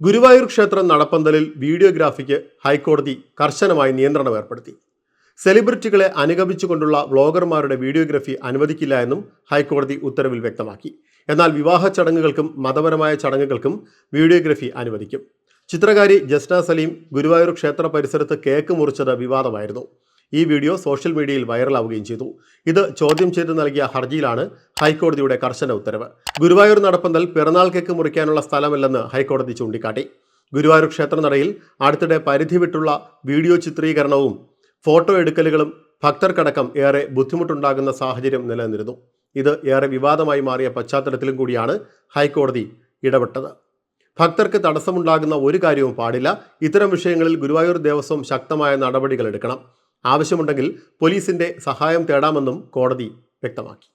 ഗുരുവായൂർ ക്ഷേത്രം നടപ്പന്തലിൽ വീഡിയോഗ്രാഫിക്ക് ഹൈക്കോടതി കർശനമായി നിയന്ത്രണം ഏർപ്പെടുത്തി. സെലിബ്രിറ്റികളെ അനുഗമിച്ചുകൊണ്ടുള്ള വ്ളോഗർമാരുടെ വീഡിയോഗ്രഫി അനുവദിക്കില്ല എന്നും ഹൈക്കോടതി ഉത്തരവിൽ വ്യക്തമാക്കി. എന്നാൽ വിവാഹ ചടങ്ങുകൾക്കും മതപരമായ ചടങ്ങുകൾക്കും വീഡിയോഗ്രഫി അനുവദിക്കും. ചിത്രകാരി ജസ്ന സലീം ഗുരുവായൂർ ക്ഷേത്ര പരിസരത്ത് കേക്ക് മുറിച്ചത് വിവാദമായിരുന്നു. ഈ വീഡിയോ സോഷ്യൽ മീഡിയയിൽ വൈറലാവുകയും ചെയ്തു. ഇത് ചോദ്യം ചെയ്ത് നൽകിയ ഹർജിയിലാണ് ഹൈക്കോടതിയുടെ കർശന ഉത്തരവ്. ഗുരുവായൂർ നടപ്പന്തൽ പിറന്നാൾ കേക്ക് മുറിക്കാനുള്ള സ്ഥലമല്ലെന്ന് ഹൈക്കോടതി ചൂണ്ടിക്കാട്ടി. ഗുരുവായൂർ ക്ഷേത്രനടയിൽ അടുത്തിടെ പരിധി വിട്ടുള്ള വീഡിയോ ചിത്രീകരണവും ഫോട്ടോ എടുക്കലുകളും ഭക്തർക്കടക്കം ഏറെ ബുദ്ധിമുട്ടുണ്ടാകുന്ന സാഹചര്യം നിലനിന്നിരുന്നു. ഇത് ഏറെ വിവാദമായി മാറിയ പശ്ചാത്തലത്തിലും കൂടിയാണ് ഹൈക്കോടതി ഇടപെട്ടത്. ഭക്തർക്ക് തടസ്സമുണ്ടാകുന്ന ഒരു കാര്യവും പാടില്ല. ഇത്തരം വിഷയങ്ങളിൽ ഗുരുവായൂർ ദേവസ്വം ശക്തമായ നടപടികൾ എടുക്കണം. ആവശ്യമുണ്ടെങ്കിൽ പോലീസിന്റെ സഹായം തേടാമെന്നും കോടതി വ്യക്തമാക്കി.